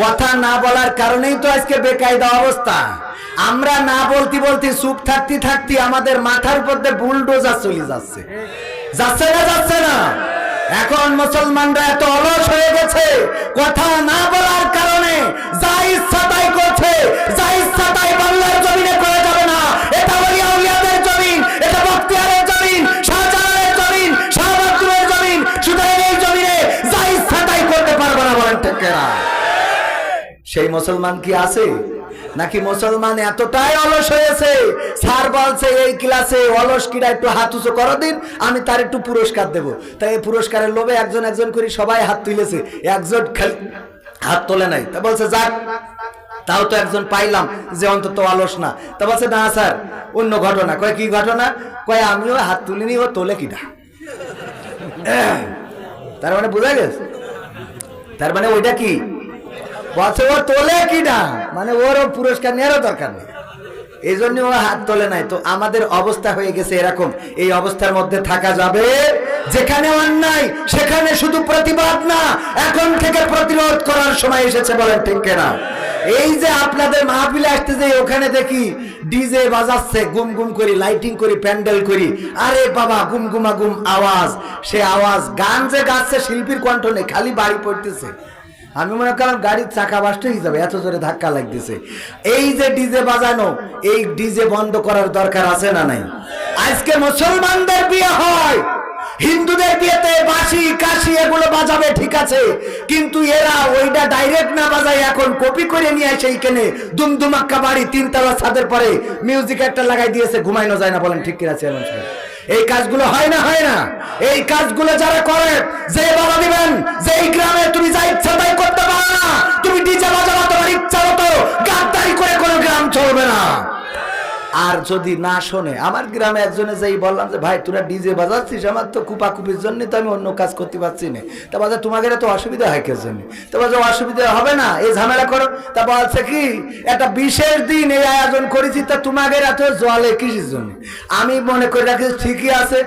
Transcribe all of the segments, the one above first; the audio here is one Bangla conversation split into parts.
কথা না বলার কারণেই তো আজকে বেকায়দা অবস্থা। আমরা না বলতে বলতে চুপ থাকতে থাকতে আমাদের মাথার উপর দিয়ে বুলডোজার চলে যাচ্ছে। যাচ্ছে না যাচ্ছে না। এখন মুসলমানরা এত অলস হয়ে গেছে। কথা না বলার কারণে যা ইচ্ছা তাই করছে, যা ইচ্ছা তাই বাংলার জমিনে সেই মুসলমান কি আছে? নাকি মুসলমান এতটাই অলস হয়েছে? স্যার বলছে, এই ক্লাসে অলস কিরা একটু হাত উঁচু করো দিন, আমি তার একটু পুরস্কার দেব। তাই এই পুরস্কারের লোভে একজন একজন করে সবাই হাত তুলেছে। একজন হাত তোলে নাই। তা বলছে, যাক, তাও তো একজন পাইলাম যে অন্তত অলস না। তা বলছে, না স্যার, অন্য ঘটনা। কয়, কি ঘটনা? কয়, আমিও হাত তুলিনি, ও তোলে কিনা তার মানে বোঝা গেছে? তার মানে ওইটা কি? বলছে ও তোলে কি না মানে ওরও পুরস্কার নেওয়ারও দরকার নেই। এই জন্য ও হাত তোলে নাই। তো আমাদের অবস্থা হয়ে গেছে এরকম। এই অবস্থার মধ্যে থাকা যাবে। যেখানে অন্যায়, সেখানে শুধু প্রতিবাদ না, এখন থেকে প্রতিরোধ করার সময় এসেছে বলেন ঠিক কেনা? এই যে আপনাদের মাহফিলে আসতে যে ওখানে দেখি ডিজে বাজাচ্ছে, গুম গুম করি, লাইটিং করি, প্যান্ডেল করি। আরে বাবা, গুম গুমা গুম আওয়াজ। সে আওয়াজ গান যে গাচ্ছে, শিল্পীর কণ্ঠ নেই, খালি বাড়ি পড়তেছে। আমি মনে করলাম গাড়ির চাকা বাস্ট হয়ে যাবে, এত জোরে ধাক্কা লাগতেছে। এই যে ডিজে বাজানো, এই ডিজে বন্ধ করার দরকার আছে না নাই? আজকে মুসলমানদের বিয়ে হয়, হিন্দুদের বিয়েতে বাঁশি, কাশি এগুলো বাজাবে ঠিক আছে, কিন্তু এরা ওইটা ডাইরেক্ট না বাজায় এখন কপি করে নিয়ে আসে এইখানে দুমদুমাক্কা বাড়ি, তিনতলা ছাদের পরে মিউজিক একটা লাগাই দিয়েছে ঘুমাইনো যায় না বলেন ঠিক সাহেব। এই কাজগুলো হয় না হয় না। এই কাজগুলো যারা করে, যে বাবা দিবেন, যে এই গ্রামে আর যদি না শোনে, আমার গ্রামে একজনে যেই বললাম যে, ভাই, তোরা ডিজে বাজাচ্ছিস, আমার তো কুপাকুপির জন্য তো আমি অন্য কাজ করতে পারছি না। তা বাজা তোমাদের তো অসুবিধা হয় কে জন্য? তো বাজা অসুবিধা হবে না, এই ঝামেলা করো। তা বলছে কি, একটা বিশেষ দিন এই আয়োজন করেছি, তা তোমাদের এত জলে কিসের জন্য? আমি মনে করে রাখি, ঠিকই আছে,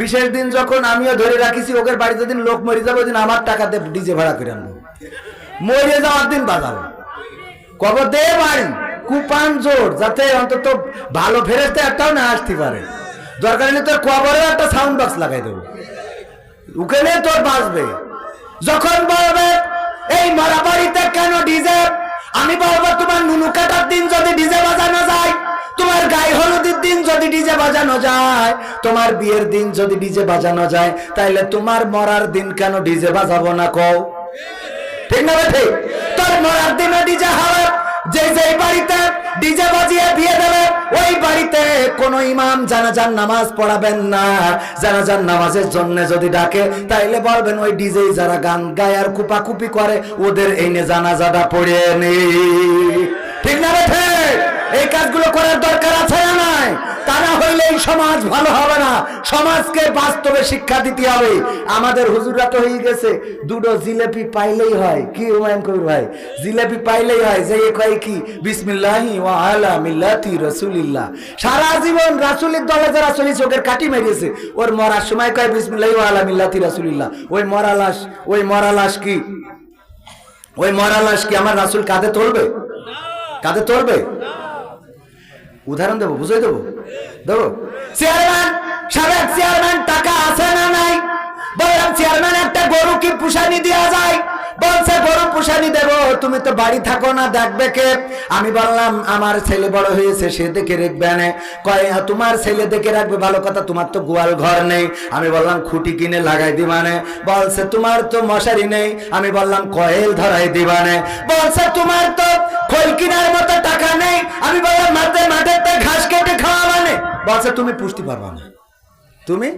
বিশেষ দিন যখন আমিও ধরে রাখিছি ওদের বাড়িতে দিন লোক মরে যাবে দিন আমার টাকাতে ডিজে ভাড়া করে আনব। মরে যাওয়ার দিন বাজাবো। কবর দে বাড়ি। কুপান জোর, যাতে অন্তত ভালো ফেরেস্তে একটাও না আসতে পারে। দরকার নেই তোর কবরে একটা সাউন্ড বক্স লাগাই দেবো। ওখানে তোর বাঁচবে। যখন বলবে, এই মারা বাড়িতে কেন ডিজে আমি বলব, তোমার নুনু কাটার দিন যদি ডিজে বাজানো যায়, তোমার গায়ে হলুদের দিন যদি ডিজে বাজানো যায়, তোমার বিয়ের দিন যদি ডিজে বাজানো যায়, তাইলে তোমার মরার দিন কেন ডিজে বাজাবো না কও? ঠিক না ঠিক? তোর মরার দিনে ডিজে হবে। যে যেই বাড়িতে ডিজে বাজিয়ে বিয়ে দেবে, ওই বাড়িতে কোন ইমাম জানাজার নামাজ পড়াবেন না। জানাজার নামাজের জন্য যদি ডাকে, তাইলে বলবেন ওই ডিজে যারা গান গায় আর কুপাকুপি করে, ওদের এনে জানাজাটা পড়ে নি। ঠিক না ঠিক? এই কাজগুলো করার দরকার আছে না নাই? তা না হইলে এই সমাজ ভালো হবে না। সমাজকে বাস্তবে শিক্ষা দিতে হবে। আমাদের হুজুরা তো হয়ে গেছে। দুটো জিলেপি পাইলেই হয়। কি হুমায়ুন কবির ভাই? জিলেপি পাইলেই হয়। যে এ কয় কি? বিসমিল্লাহি ওয়া আলা মিল্লাতি রাসূলিল্লাহ। সারা জীবন রাসূলের দলে যারা চলেছে চোখের কাটি মেরিয়েছে ওর মরার সময় কয় বিসমিল্লাহি ওয়া আলা মিল্লাতি রাসূলিল্লাহ? ওই মরা লাশ, ওই মরা লাশ কি? ওই মরা লাশ কি আমার রাসূল কাঁধে তুলবে? কাঁধে তুলবে উদাহরণ দেবো বুঝাই দেবো? দেবো? চেয়ারম্যান সাবেক চেয়ারম্যান টাকা আছে না নাই? বললাম চেয়ারম্যান একটা গরু কি পুষানি দেওয়া যায়? বলছে গরু পুষানি দেবো তুমি তো বাড়ি থাকো না দেখবে কে? আমি বললাম আমার ছেলে বড় হয়েছে সে দেখে রাখবে না। কয় "হ্যাঁ, তোমার ছেলে দেখে রাখবে ভালো কথা তোমার তো গোয়াল ঘর নেই। আমি বললাম খুঁটি কিনে লাগাই দিবানে বলছে তোমার তো মশারি নেই। আমি বললাম কয়েল ধরাই দিবানে বলছে তোমার তো খোল মতো টাকা নেই। আমি বললাম, মাঠে মাঠে ঘাস কেটে খাওয়া মানে? বলছে, তুমি পুষতে পারবা না। তুমি?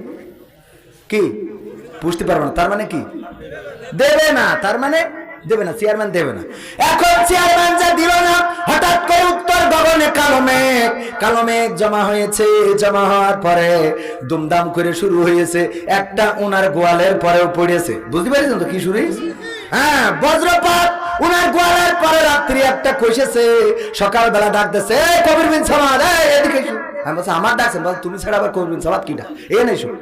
কি? পুষতে পারবে না। তার মানে কি? দেবে না। তার মানে? দেবে না। চেয়ারম্যান দেবে না। এখন চেয়ারম্যান যা দিল না, হঠাৎ করে উত্তর গগনে কালো মেঘ কালো মেঘ জমা হয়েছে, জমা হওয়ার পরে দুমদাম করে শুরু হয়েছে। একটা ওনার গোয়ালের পরেও পড়েছে। বুঝতে পারছেন তো কি শুরু হ্যাঁ বজ্রপাত উনার গোয়ালের পরে রাত্রি একটা কষেছে সকালবেলা ডাকতেছে "এই কবির বিন সামাদ এদিকে আমি বলছি, আমার ডাকছেন তুমি ছাড়া আবার কিটা এ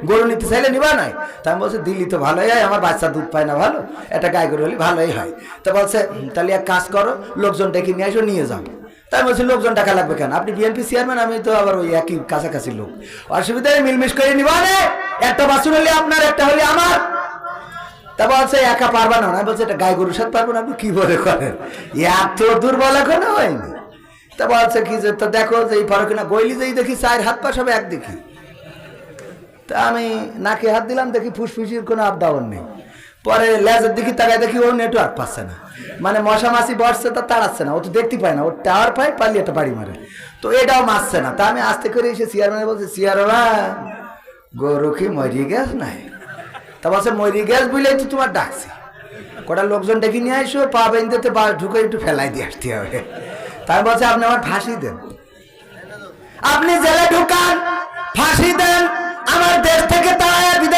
গরু নিতে চাইলে নিবা নাই? তা আমি বলছি দিল্লি তো ভালোই হয়, আমার বাচ্চা দুধ পায় না ভালো একটা গায়ে গরু হলে ভালোই হয়। তো বলছে তাহলে এক কাজ করো, লোকজন ডেকে নিয়ে আসো, নিয়ে যাও। তাই বলছি, লোকজন টাকা লাগবে কেন? আপনি বিএনপি চেয়ারম্যান আমি তো আবার ওই একই কাছাকাছি লোক। অসুবিধা নেই মিলমিশ করে নিবা একটা বাসুন হলে আপনার, একটা হলে আমার। তা বলছে, একা পারবা না। বলছে, এটা গায়ে গরুর সাথে পারব না। আপনি কি বলে করেন? এত দুর্বল এখনও হয়নি। তা বলছে, কি যে, তো দেখো যে এই ফরক না গইলি যেই দেখি চার হাত পা সব এক দেখি। তা আমি নাকে হাত দিলাম, দেখি ফুসফুসির কোনো আপ ডাউন নেই। পরে লেজের দিকে তাকায় দেখি ও নেটওয়ার্ক পাচ্ছে না। মানে মশা মাছি বসছে, তা তাড়াচ্ছে না। ও তো দেখতে পায় না। ও টাওয়ার পায় পারলে একটা বাড়ি মারে। তো এটাও মারছে না। তা আমি আস্তে করে এসে চেয়ারম্যানে বলছি চেয়ারম্যান গরু কি মরিয়ে গেছ নাই? তা বলছে মরি গেছ বুঝলেই তো তোমার ডাকছে। কটা লোকজন ডেকে নিয়ে আসো পা বেঁধে বা ঢুকে একটু ফেলাই দিয়ে আসতে হবে। তাই বলছে, আপনি আমার ফাঁসি দেন। আপনি জেলে ঢুকান, ফাঁসি দেন, আমার দেশ থেকে দেন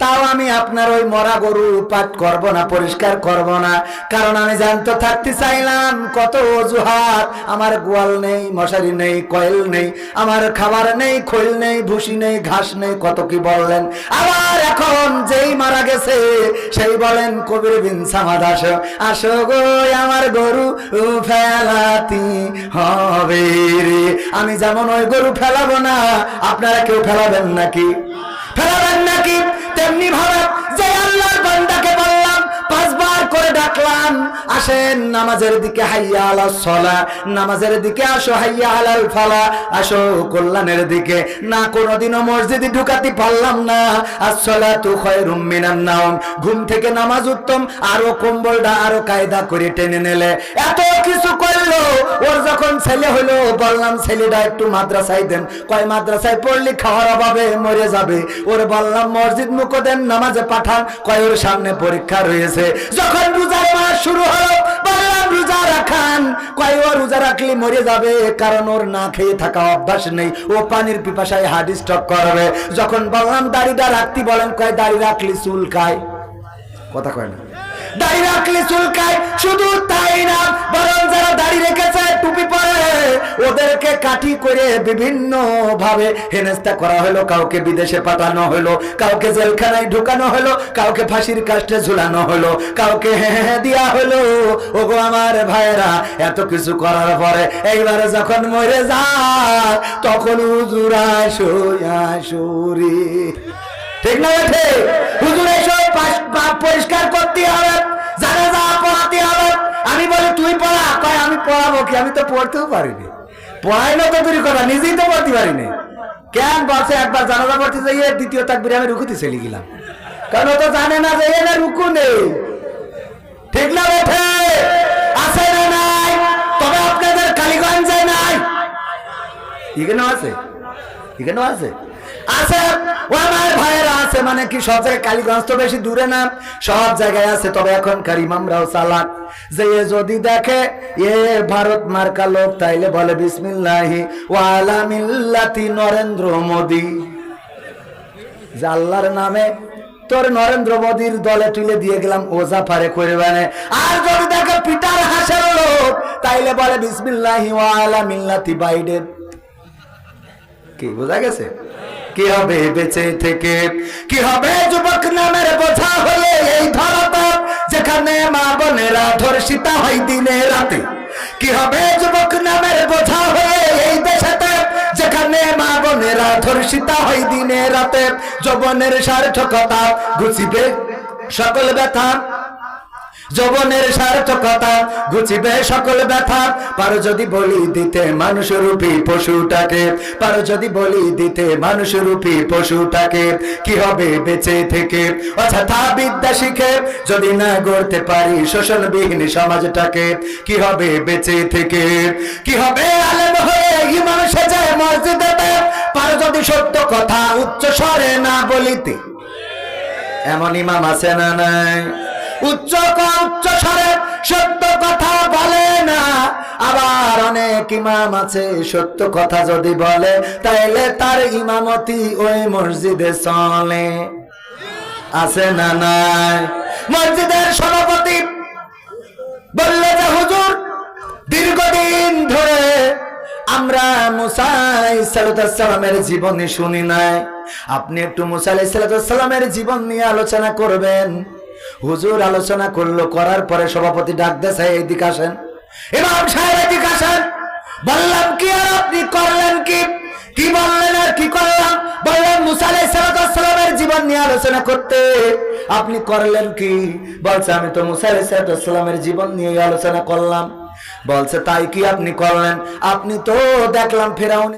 তাও আমি আপনার ওই মরা গরু পাট করব না, পরিষ্কার করব না। কারণ আমি জানতে থাকতে চাইলাম, কত অজুহাত। আমার গোয়াল নেই, মশারি নেই, কয়েল নেই, আমার খাবার নেই, খৈল নেই, ভুসি নেই, ঘাস নেই, কত কি বললেন? আবার এখন যেই মারা গেছে, সেই বলেন, কবির বিন সামাদ, আসো আসো গো, আমার গরু ফেলাতি হবে রে। আমি যেমন ওই গরু ফেলাবো না, আপনারা কেউ ফেলাবেন নাকি? ফেলাবেন তেমনি ভাবে যে আল্লাহর বান্দাকে বললাম, পাঁচবার করে ডাকলাম, আসেন নামাজের দিকে হাইয়া সলা, নামাজের দিকে আসো হাইয়া আলাল আসো কল্যাণের দিকে। না, কোনোদিনও মসজিদে ঢুকাতে পারলাম না। আসলা তু খয়রুম মিনান ঘুম থেকে নামাজ উত্তম, আরও কম্বলটা, আরও কায়দা করে টেনে নিলে। এত কিছু যখন ছেলে হলো বললাম, ছেলেটা একটু মাদ্রাসায় দেন। কয়, মাদ্রাসায় পড়লে খাওয়ার অভাবে মরে যাবে। ওর বললাম, মসজিদ মুখো দেন নামাজে পাঠান। কয়, ওর সামনে পরীক্ষা রয়েছে। যখন রোজার মাস শুরু হলো, বললাম, রোজা রাখান। কয়, ও রোজা রাখলে মরে যাবে, কারণ ওর না খেয়ে থাকা অভ্যাস নেই। ও পানির পিপাসায় হার্ট স্ট্রোক করবে। যখন বললাম, দাড়িটা রাখতে? বলেন, কয়, দাড়ি রাখলে চুল খায়। কথা কয় না। দাড়ি রাখলে চুলকায়, শুধু তাই না, বরং যারা দাড়ি রেখেছে, টুপি পরে, ওদেরকে কাঠি করে বিভিন্ন ভাবে হেনস্তা করা হলো, কাউকে বিদেশে পাঠানো হলো, কাউকে জেলখানায় ঢুকানো হলো, কাউকে ফাঁসির কাষ্টে ঝুলানো হলো, কাউকে হ্যাঁ দেওয়া হলো। ওগো আমার ভাইরা এত কিছু করার পরে, এইবারে যখন মরে যায় তখন উজুরা শুয়া শুরি ঠিক না বেঠে হুজুর পা- পরিষ্কার করতে হবে, জানাজা পড়াতে হবে। আমি বলি, তুই পড়া। কয়, আমি পড়াবো কি? আমি তো পড়তেও পারিনি। পড়াই না তো দূরই কথা, নিজেই তো পড়তে পারিনি। কেন বলছে, একবার জানাজা পড়তে যাইয়ে দ্বিতীয় তাকবিরে আমি রুকুতে চলে গেলাম। কারণ ও তো জানে না যে এনে রুকু নেই। ঠিক না বেঠে আছে না নাই? তবে আপনাদের কালীগঞ্জে নাই। এখানেও আছে? এখানেও আছে? মানে নরেন্দ্র মোদী। যে আল্লাহর নামে তোর নরেন্দ্র মোদীর দলে তুলে দিয়ে গেলাম, ওজা পারে করে বানে আর যদি দেখে পিটার হাসের লোক, তাইলে বলে বিসমিল্লাহি ওয়ালা মিল্লাতি বাইডেন। কি, বোঝা গেছে? কি হবে বেঁচে থেকে? কি হবে যুবক নামের বোঝা হয়ে এই ধরাতে? যেখানে মা বোনেরা ধর্ষিতা হয় দিনে রাতে। কি হবে যুবক নামের বোঝা হয়ে এই দেশেতে? যেখানে মা বোনেরা ধর্ষিতা হয় দিনে রাতে। যৌবনের সার্থকতা ঘুষিবে সকল ব্যথা। যৌবনের সার্থকতা ঘুচিবে সকল ব্যথা। পারো যদি বলি দিতে মানুষ রূপী পশুটাকে, পারো যদি বলি দিতে মানুষ রূপী পশুটাকে, কি হবে বেঁচে থেকে? অযথা বিদ্যা শিখে যদি না গড়তে পারি শোষণবিহীন সমাজটাকে, কি হবে বেঁচে থেকে? কি হবে আলেম হয়ে ইমাম সেজে মসজিদেতে? পারো যদি সত্য কথা উচ্চ স্বরে না বলিতে। এমন ইমাম আছে না নাই? উচ্চ উচ্চ স্বরে সত্য কথা বলে না। আবার অনেক ইমাম আছে, সত্য কথা যদি বলে, তাইলে তার ইমামতি ওই মসজিদে চলে। আছে না নাই? মসজিদের সভাপতি বললে যে, হুজুর, দীর্ঘদিন ধরে আমরা মুসাই সালামের জীবনে শুনি নাই। আপনি একটু মুসাই সালামের জীবন নিয়ে আলোচনা করবেন। হুজুর আলোচনা করল, করার পরে সভাপতি ডাক দেশে আসেন। ইমাম সাহেব, এদিকে আসেন। বললাম, কি আপনি করলেন কি? কি বললেন আর কি করলাম? বললেন জীবন নিয়ে আলোচনা করতে। আপনি করলেন কি? বলছে, আমি তো মুসা সালামের জীবন নিয়ে আলোচনা করলাম। বলছে, তাই কি আপনি করলেন? আপনি তো দেখলাম ফেরাউন